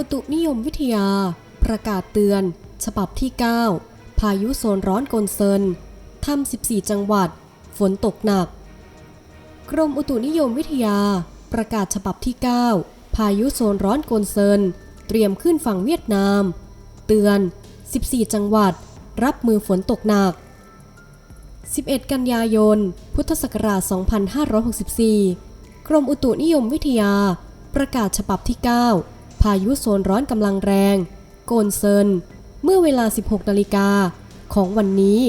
อุตุนิยมวิทยา ประกาศเตือน ฉบับที่ 9 พายุโซนร้อนกลเซินทำ14 จังหวัด ฝนตกหนัก กรมอุตุนิยมวิทยา ประกาศฉบับที่ 9 พายุโซนร้อนกลเซินเตรียมขึ้นฝั่งเวียดนาม เตือน 14 จังหวัด รับมือฝนตกหนัก 11 กันยายน พุทธศักราช 2564 กรมอุตุนิยมวิทยา ประกาศฉบับที่ 9 พายุโซนร้อนกำลังแรง โกนเซิน เมื่อเวลา 16นาฬิกาของวันนี้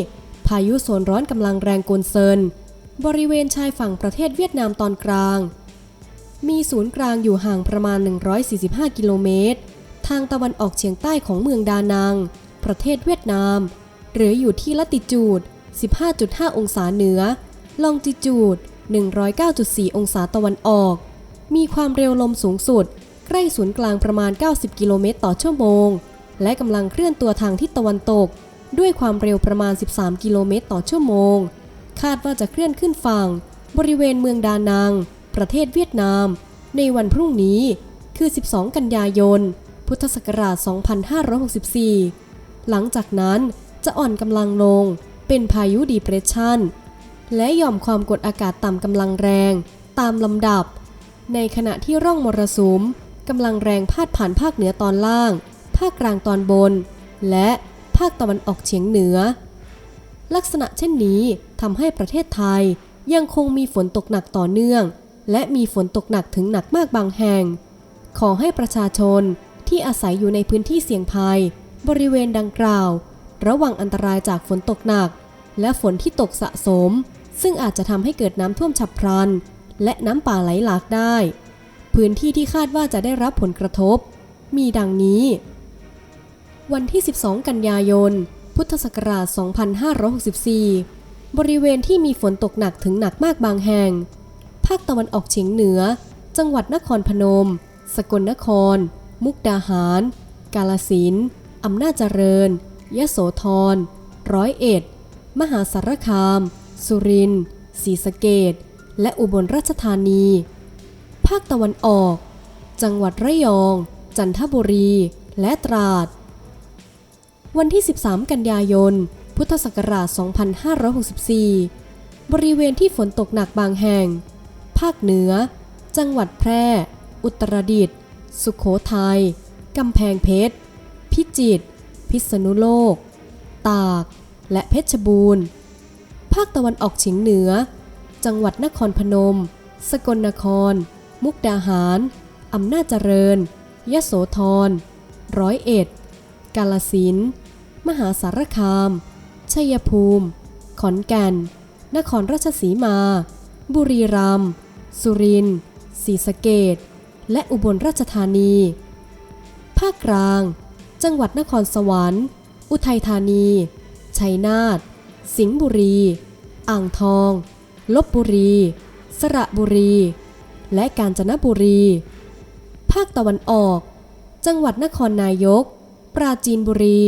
พายุโซนร้อนกำลังแรงโกนเซิน บริเวณชายฝั่งประเทศเวียดนามตอนกลาง มีศูนย์กลางอยู่ห่างประมาณ 145 กิโลเมตร ทางตะวันออกเฉียงใต้ของเมืองดานัง ประเทศเวียดนาม หรืออยู่ที่ละติจูด 15.5 องศาเหนือ ลองจิจูด 109.4 องศาตะวันออก มีความเร็วลมสูงสุด ใกล้ศูนย์กลางประมาณ 90 กิโลเมตรต่อชั่วโมง และกำลังเคลื่อนตัวทางทิศตะวันตก ด้วยความเร็วประมาณ 13 กิโลเมตรต่อชั่วโมง คาดว่าจะเคลื่อนขึ้นฝั่ง บริเวณเมืองดานัง ประเทศเวียดนาม ในวันพรุ่งนี้ คือ 12 กันยายน พุทธศักราช 2564 หลังจากนั้นจะอ่อนกำลังลง เป็นพายุดีเพรสชันและหย่อมความกดอากาศต่ำกำลังแรง ตามลำดับ ในขณะที่ร่องมรสุม กำลังแรงพาดผ่านภาคเหนือตอนล่าง ภาคกลางตอนบน และภาคตะวันออกเฉียงเหนือ ลักษณะเช่นนี้ทำให้ประเทศไทยยังคงมีฝนตกหนักต่อเนื่อง และมีฝนตกหนักถึงหนักมากบางแห่ง ขอให้ประชาชนที่อาศัยอยู่ในพื้นที่เสี่ยงภัย บริเวณดังกล่าว ระวังอันตรายจากฝนตกหนัก และฝนที่ตกสะสม ซึ่งอาจจะทำให้เกิดน้ำท่วมฉับพลัน และน้ำป่าไหลหลากได้ พื้นที่ที่คาดว่าจะได้รับผลกระทบ มีดังนี้ วันที่ 12 กันยายน พุทธศักราช 2564 บริเวณที่มีฝนตกหนักถึงหนักมากบางแห่ง ภาคตะวันออกเฉียงเหนือ จังหวัดนครพนม สกลนคร มุกดาหาร กาลสินอำนาจเจริญ ยโสธร ร้อยเอ็ด มหาสารคาม สุรินทร์ศรีสะเกดและอุบลราชธานี ภาคตะวันออก จังหวัดระยอง จันทบุรี และตราด วันที่ 13 กันยายน พุทธศักราช 2564 บริเวณที่ฝนตกหนักบางแห่ง ภาคเหนือ จังหวัดแพร่ อุตรดิตถ์ สุขโขทัย กำแพงเพชร พิจิตร พิษณุโลก ตาก และเพชรบูรณ์ ภาคตะวันออกเฉียงเหนือ จังหวัดนครพนม สกลนคร มุกดาหาร อำนาจเจริญ ยโสธร ร้อยเอ็ด กาลสินธุ์มหาสารคาม ชัยภูมิ ขอนแก่น นครราชสีมา บุรีรัมย์ สุรินทร์ ศรีสะเกดและอุบลราชธานี ภาคกลาง จังหวัดนครสวรรค์ อุทัยธานี ชัยนาท สิงห์บุรี อ่างทอง ลบบุรี สระบุรี และกาญจนบุรี ภาคตะวันออก จังหวัดนครนายก ปราจีนบุรี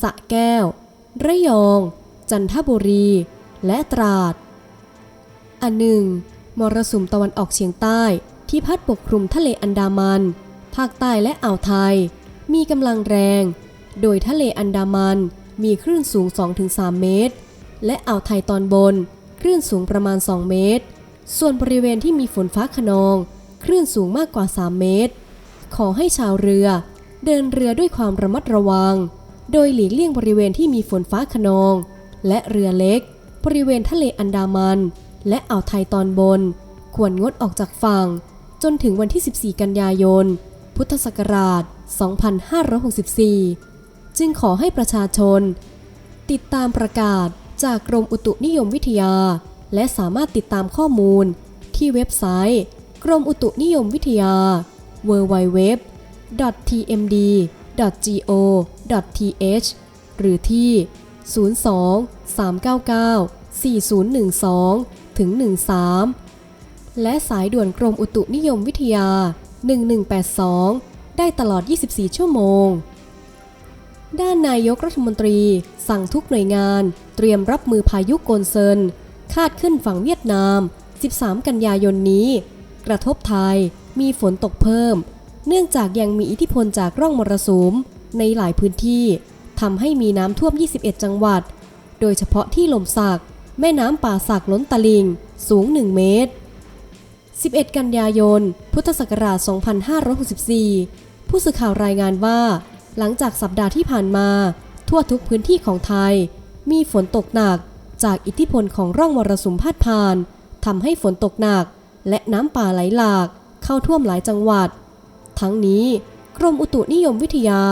สะแก้ว ระยอง จันทบุรี และตราด อันหนึ่ง มรสุมตะวันออกเฉียงใต้ที่พัดปกคลุมทะเลอันดามัน ภาคใต้และอ่าวไทย มีกำลังแรง โดยทะเลอันดามันมีคลื่นสูง 2-3 เมตร และอ่าวไทยตอนบน คลื่นสูงประมาณ 2 เมตร ส่วนบริเวณที่มีฝนฟ้าขนอง คลื่นสูงมากกว่า 3 เมตร ขอให้ชาวเรือ เดินเรือด้วยความระมัดระวัง โดยหลีกเลี่ยงบริเวณที่มีฝนฟ้าขนอง และเรือเล็ก บริเวณทะเลอันดามัน และอ่าวไทยตอนบน ควรงดออกจากฝั่ง จนถึงวันที่ 14 กันยายน พุทธศักราช 2564 จึงขอให้ประชาชน ติดตามประกาศจากกรมอุตุนิยมวิทยา และสามารถติดตามข้อมูล ที่เว็บไซต์ กรมอุตุนิยมวิทยา www.tmd.go.th หรือที่ 02 399 4012 ถึง 13 และสายด่วนกรมอุตุนิยมวิทยา 1182 ได้ตลอด 24 ชั่วโมง ด้านนายกรัฐมนตรีสั่งทุกหน่วยงานเตรียมรับมือพายุโกนเซิน คาดขึ้นฝั่งเวียดนาม 13 กันยายนนี้ กระทบไทยมีฝนตกเพิ่ม เนื่องจากยังมีอิทธิพลจากร่องมรสุมในหลายพื้นที่ทำให้มีน้ำท่วม 21 จังหวัด โดยเฉพาะที่ลมสัก แม่น้ำป่าสักล้นตลิ่งสูง 1 เมตร 11 กันยายน พุทธศักราช 2564 ผู้สื่อข่าวรายงานว่า หลังจากสัปดาห์ที่ผ่านมา ทั่วทุกพื้นที่ของไทย มีฝนตกหนัก จากอิทธิพลของร่องมรสุมพาดผ่านทำให้ฝนตกหนัก และน้ำป่าไหลหลากเข้าท่วมหลายจังหวัด ทั้งนี้กรมอุตุนิยมวิทยา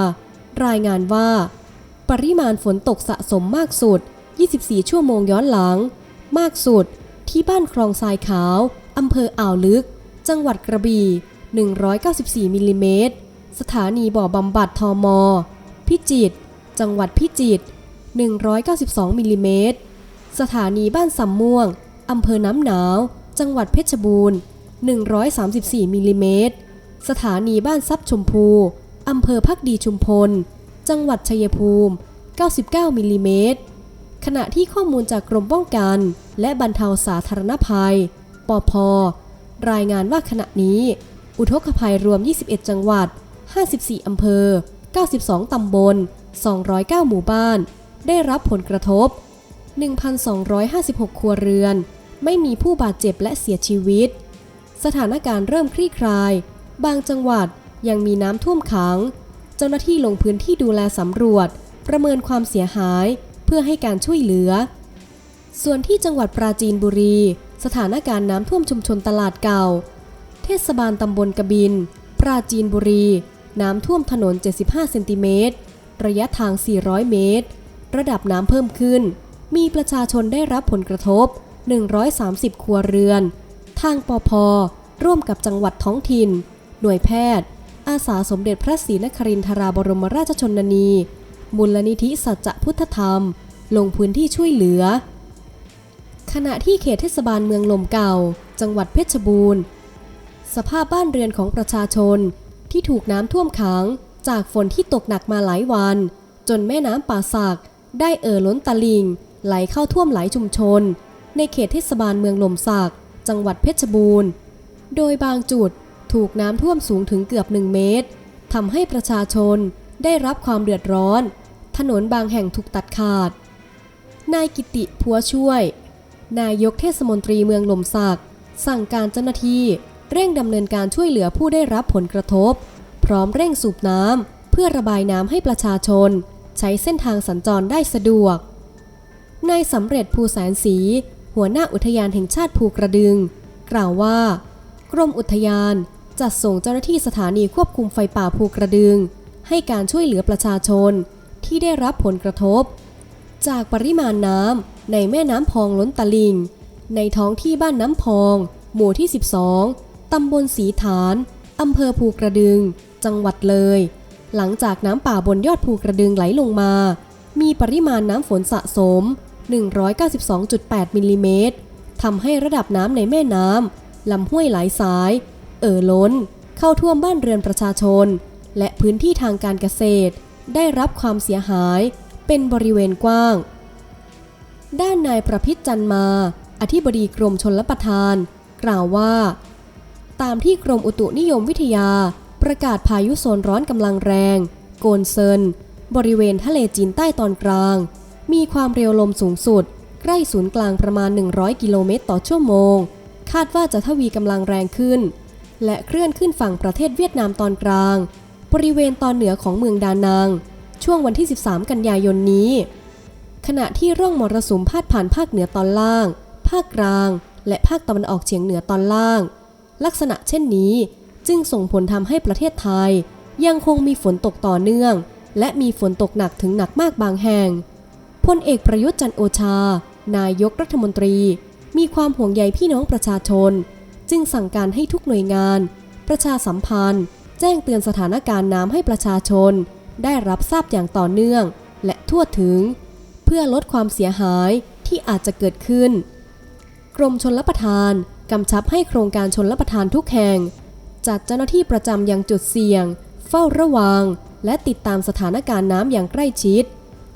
รายงานว่า ปริมาณฝนตกสะสมมากสุด 24 ชั่วโมงย้อนหลัง มากสุดที่บ้านคลองทรายขาวอำเภออ่าวลึก จังหวัดกระบี่ 194 มิลลิเมตร สถานีบ่อบำบัดทอมอ พิจิตร จังหวัดพิจิตร 192 มิลลิเมตร สถานีบ้านสำม่วง อำเภอน้ำหนาว จังหวัดเพชรบูรณ์ 134มิลลิเมตร สถานีบ้านซับชมพู อำเภอพักดีชุมพล จังหวัดชัยภูมิ 99มิลลิเมตร ขณะที่ข้อมูลจากกรมป้องกัน และบรรเทาสาธารณภัย ปพ รายงานว่าขณะนี้ อุทกภัยรวม 21 จังหวัด 54 อำเภอ 92 ตำบล 209 หมู่บ้าน ได้รับผลกระทบ 1,256 ครัวเรือน ไม่มีผู้บาดเจ็บและเสียชีวิต สถานการณ์เริ่มคลี่คลาย บางจังหวัดยังมีน้ำท่วมขัง เจ้าหน้าที่ลงพื้นที่ดูแลสำรวจ ประเมินความเสียหายเพื่อให้การช่วยเหลือ ส่วนที่จังหวัดปราจีนบุรี สถานการณ์น้ำท่วมชุมชนตลาดเก่า เทศบาลตำบลกบิน ปราจีนบุรี น้ำท่วมถนน 75 เซนติเมตร ระยะทาง 400 เมตร ระดับน้ำเพิ่มขึ้น มีประชาชนได้รับผลกระทบ 130 ครัวเรือน ทางปอพร่วมกับจังหวัดท้องถิ่น หน่วยแพทย์ อาสาสมเด็จพระศรีนครินทราบรมราชชนนี มูลนิธิสัจจะพุทธธรรม ลงพื้นที่ช่วยเหลือ ขณะที่เขตเทศบาลเมืองลมเก่า จังหวัดเพชรบูรณ์ สภาพบ้านเรือนของประชาชนที่ถูกน้ำท่วมขังจากฝนที่ตกหนักมาหลายวัน จนแม่น้ำป่าสักได้เอ่อล้นตลิ่ง ไหลเข้าท่วมหลายชุมชน ในเขตเทศบาลเมืองลมสัก จังหวัดเพชรบูรณ์ โดยบางจุดถูกน้ำท่วมสูงถึงเกือบ 1 เมตรทำให้ประชาชนได้รับความเดือดร้อน ถนนบางแห่งถูกตัดขาด นายกิติพัวช่วย นายกเทศมนตรีเมืองลมสัก สั่งการเจ้าหน้าที่เร่งดำเนินการช่วยเหลือผู้ได้รับผลกระทบ พร้อมเร่งสูบน้ำเพื่อระบายน้ำให้ประชาชน ใช้เส้นทางสัญจรได้สะดวก นายสำเร็จภูแสนศรีหัวหน้าอุทยานแห่งชาติภูกระดึง กล่าวว่า กรมอุทยานจัดส่งเจ้าหน้าที่สถานีควบคุมไฟป่าภูกระดึง ให้การช่วยเหลือประชาชนที่ได้รับผลกระทบ จากปริมาณน้ำในแม่น้ำพองล้นตลิ่ง ในท้องที่บ้านน้ำพอง หมู่ที่ 12 ตำบลสีฐานอำเภอภูกระดึง จังหวัดเลย หลังจากน้ำป่าบนยอดภูกระดึงไหลลงมา มีปริมาณน้ำฝนสะสม 192.8 มิลลิเมตรทำให้ระดับน้ำในแม่น้ำลำห้วยหลายสาย เอ่อล้น เข้าท่วมบ้านเรือนประชาชน และพื้นที่ทางการเกษตร ได้รับความเสียหาย เป็นบริเวณกว้าง ด้านนายประพิษจันมา อธิบดีกรมชนรับประทาน กล่าวว่า ตามที่กรมอุตุนิยมวิทยา ประกาศพายุโซนร้อนกำลังแรง โกนเซิน บริเวณทะเลจีนใต้ตอนกลาง มีความเร็วลมสูงสุด ใกล้ศูนย์กลางประมาณ 100 กิโลเมตรต่อชั่วโมง คาดว่าจะทวีกำลังแรงขึ้น และเคลื่อนขึ้นฝั่งประเทศเวียดนามตอนกลาง บริเวณตอนเหนือของเมืองดานัง ช่วงวันที่ 13 กันยายนนี้ ขณะที่ร่องมรสุมพาดผ่านภาคเหนือตอนล่าง ภาคกลาง และภาคตะวันออกเฉียงเหนือตอนล่าง ลักษณะเช่นนี้จึงส่งผลทำให้ประเทศไทย ยังคงมีฝนตกต่อเนื่อง และมีฝนตกหนักถึงหนักมากบางแห่ง พลเอกประยุทธ์จันโอชา นายกรัฐมนตรี มีความห่วงใยพี่น้องประชาชน จึงสั่งการให้ทุกหน่วยงาน ประชาสัมพันธ์ แจ้งเตือนสถานการณ์น้ำให้ประชาชน ได้รับทราบอย่างต่อเนื่อง และทั่วถึง เพื่อลดความเสียหายที่อาจจะเกิดขึ้น กรมชนรับประทานกำชับให้โครงการชนรับประทานทุกแห่ง จัดเจ้าหน้าที่ประจำยังจุดเสี่ยง เฝ้าระวัง และติดตามสถานการณ์น้ำอย่างใกล้ชิด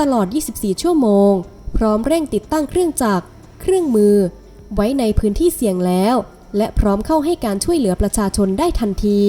ตลอด 24 ชั่วโมง พร้อมเร่งติดตั้งเครื่องจักร เครื่องมือ ไว้ในพื้นที่เสี่ยงแล้ว และพร้อมเข้าให้การช่วยเหลือประชาชนได้ทันที